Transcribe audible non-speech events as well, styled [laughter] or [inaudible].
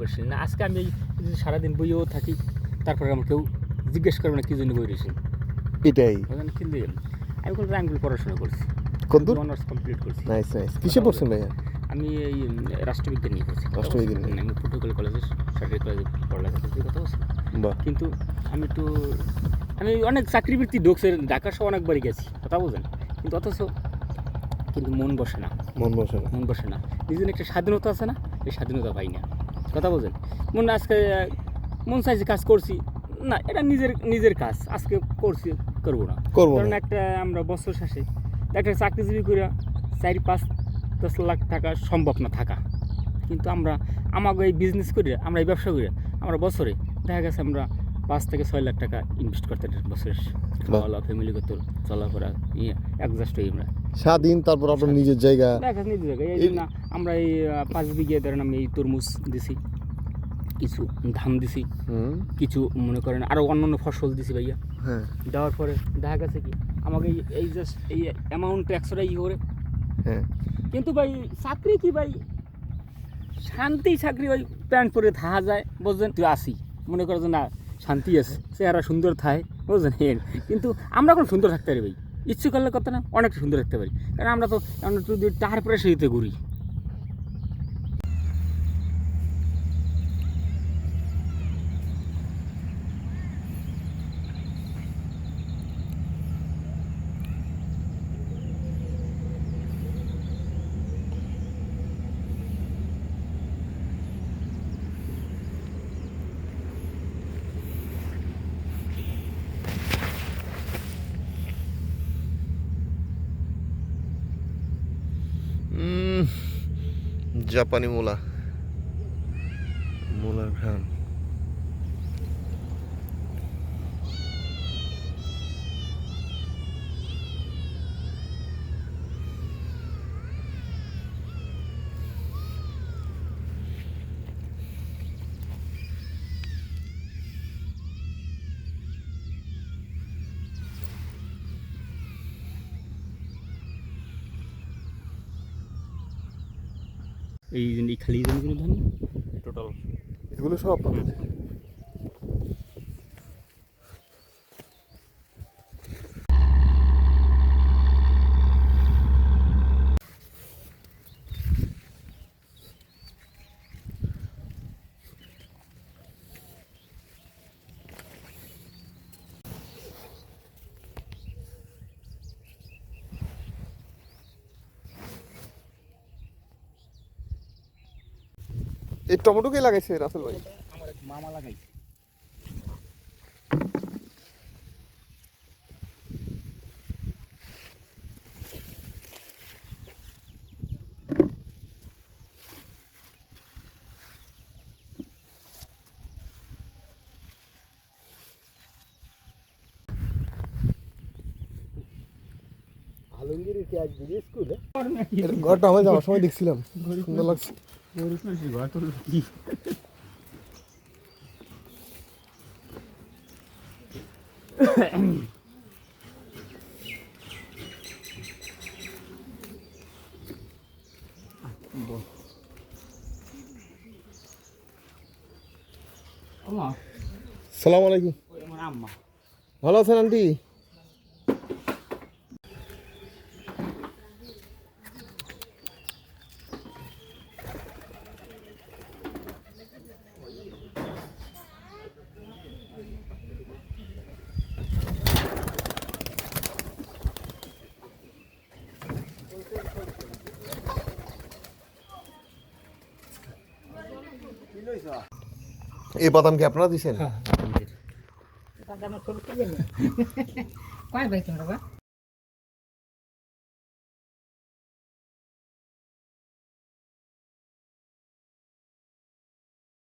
বসছি না আজকে আমি সারাদিন বইও থাকি তারপরে আমার কেউ জিজ্ঞেস করবে না কি জন্য বই রয়েছে। এটাই। বুঝলেন কি দিয়ে আমি কোনো আঙ্গুল পড়াশোনা করছি। অনার্স কমপ্লিট করছি। নাইস নাইস কিসে পড়ছেন ভাইয়া? আমি এই রাষ্ট্রবিজ্ঞান নিয়ে করছি রাষ্ট্রবিজ্ঞান নিয়ে। আমি প্রোটোকল কলেজে সরকারি কলেজে পড়ালেখা করছি কথা বলছি। কিন্তু আমি একটু আমি অনেক চাকরি বৃত্তি ঢুকছে ঢাকা সহ অনেকবারই গেছি কথা বলছেন? কিন্তু অথচ কিন্তু মন বসে না। মন বসে না। মন বসে না। নিজের একটা স্বাধীনতা আছে না এই স্বাধীনতা পাই না। কথা বলছেন? মন আজকে মন চাইছে কাজ করছি। না এটা নিজের নিজের কাজ। আজকে করছি করব না। কারণ একটা আমরা বছর শেষে একটা চাকরিজীবী করে চারি পাঁচ দশ লাখ টাকা সম্ভব না থাকা। কিন্তু আমরা আমাকে এই বিজনেস করে আমরা এই ব্যবসা করি আমরা বছরে দেখা গেছে আমরা পাঁচ থেকে ছয় লাখ টাকা ইনভেস্ট করতে পারি বছরে। খাওয়া দাওয়া ফ্যামিলিগত চলাফেরা ইয়ে অ্যাডজাস্ট হই আমরা। স্বাধীন তারপর আপনার নিজের জায়গা। দেখা নিজে জায়গায় এই এই- জন্য আমরা এই পাঁচ বিঘে ধরেন আমি এই তরমুজ দিছি কিছু ধান দিছি কিছু মনে করেন আরও অন্যান্য ফসল দিছি ভাইয়া। হ্যাঁ। দেওয়ার পরে দেখা গেছে কি আমাকে এই জাস্ট এই অ্যামাউন্ট একশোটা ই করে। হ্যাঁ। কিন্তু ভাই চাকরি কি ভাই? শান্তি চাকরি ওই প্যান্ট পরে থাকা যায় বুঝলেন তুই আসি। মনে করো যে না শান্তি আছে চেহারা সুন্দর থাকে বুঝলেন। কিন্তু আমরা কোনো সুন্দর থাকতে পারি ভাই? ইচ্ছে করলে করতে না, অনেক সুন্দর দেখতে পারি। কারণ আমরা তো, আমরা টাহার পরে ঘুরি। জাপানি মূলা। মূলার ঘ্রাণ। এই এই খালি জমিগুলো ধান টোটাল এগুলো সব আপনাদের? এই টমেটো কে লাগাইছে রাসেল ভাই? মামা লাগাইছে। ঘরটা আমি যাওয়ার সময় দেখছিলাম। সুন্দর লাগছে। ঘর তো কি আমা সালাম আলাইকুম ভালো আছেন আন্টি? এই বাদাম কি আপনারা দিছেন আলমগীর [laughs] কয় ভাই তোমরা বা